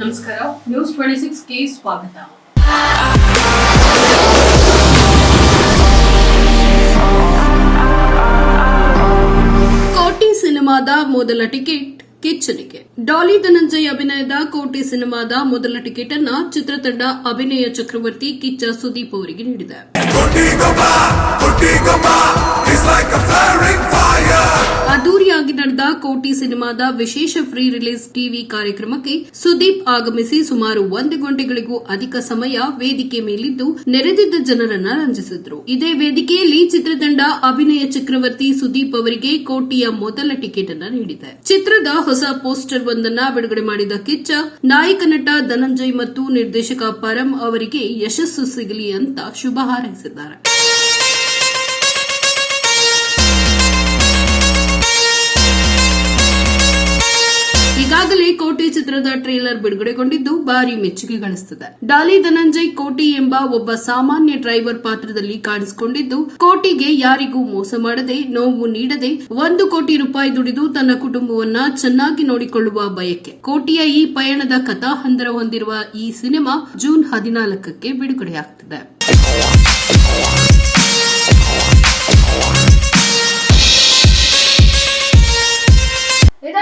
ನಮಸ್ಕಾರ. News twenty six ಸಿಕ್ಸ್ಗೆ ಸ್ವಾಗತ. ಕೋಟಿ ಸಿನಿಮಾದ ಮೊದಲ ಟಿಕೆಟ್ ಕಿಚ್ಚನಿಗೆ. ಡಾಲಿ ಧನಂಜಯ್ ಅಭಿನಯದ ಕೋಟಿ ಸಿನಿಮಾದ ಮೊದಲ ಟಿಕೆಟ್ ಅನ್ನ ಚಿತ್ರತಂಡ ಅಭಿನಯ ಚಕ್ರವರ್ತಿ ಕಿಚ್ಚ ಸುದೀಪ್ ಅವರಿಗೆ ನೀಡಿದೆ. ಕೋಟಿ ಸಿನಿಮಾದ ವಿಶೇಷ ಫ್ರೀ ರಿಲೀಸ್ ಟಿವಿ ಕಾರ್ಯಕ್ರಮಕ್ಕೆ ಸುದೀಪ್ ಆಗಮಿಸಿ ಸುಮಾರು ಒಂದು ಗಂಟೆಗಳಿಗೂ ಅಧಿಕ ಸಮಯ ವೇದಿಕೆ ಮೇಲಿದ್ದು ನೆರೆದಿದ್ದ ಜನರನ್ನ ರಂಜಿಸಿದ್ರು. ಇದೇ ವೇದಿಕೆಯಲ್ಲಿ ಚಿತ್ರತಂಡ ಅಭಿನಯ ಚಕ್ರವರ್ತಿ ಸುದೀಪ್ ಅವರಿಗೆ ಕೋಟಿಯ ಮೊದಲ ಟಿಕೆಟ್ ಅನ್ನ ನೀಡಿದೆ. ಚಿತ್ರದ ಹೊಸ ಪೋಸ್ಟರ್ ಒಂದನ್ನ ಬಿಡುಗಡೆ ಮಾಡಿದ ಕಿಚ್ಚ, ನಾಯಕ ನಟ ಧನಂಜಯ್ ಮತ್ತು ನಿರ್ದೇಶಕ ಪರಂ ಅವರಿಗೆ ಯಶಸ್ಸು ಸಿಗಲಿ ಅಂತ ಶುಭ ಹಾರೈಸಿದ್ದಾರೆ. ಕೋಟಿ ಚಿತ್ರದ ಟ್ರೇಲರ್ ಬಿಡುಗಡೆಗೊಂಡಿದ್ದು ಭಾರಿ ಮೆಚ್ಚುಗೆ ಗಳಿಸುತ್ತದೆ ಡಾಲಿ ಧನಂಜಯ್ ಕೋಟಿ ಎಂಬ ಒಬ್ಬ ಸಾಮಾನ್ಯ ಡ್ರೈವರ್ ಪಾತ್ರದಲ್ಲಿ ಕಾಣಿಸಿಕೊಂಡಿದ್ದು, ಕೋಟಿಗೆ ಯಾರಿಗೂ ಮೋಸ ಮಾಡದೆ, ನೋವು ನೀಡದೆ ಒಂದು ಕೋಟಿ ರೂಪಾಯಿ ದುಡಿದು ತನ್ನ ಕುಟುಂಬವನ್ನ ಚೆನ್ನಾಗಿ ನೋಡಿಕೊಳ್ಳುವ ಬಯಕೆ. ಕೋಟಿಯ ಈ ಪಯಣದ ಕಥಾಹಂದರ ಹೊಂದಿರುವ ಈ ಸಿನಿಮಾ ಜೂನ್ ಹದಿನಾಲ್ಕಕ್ಕೆ ಬಿಡುಗಡೆಯಾಗುತ್ತದೆ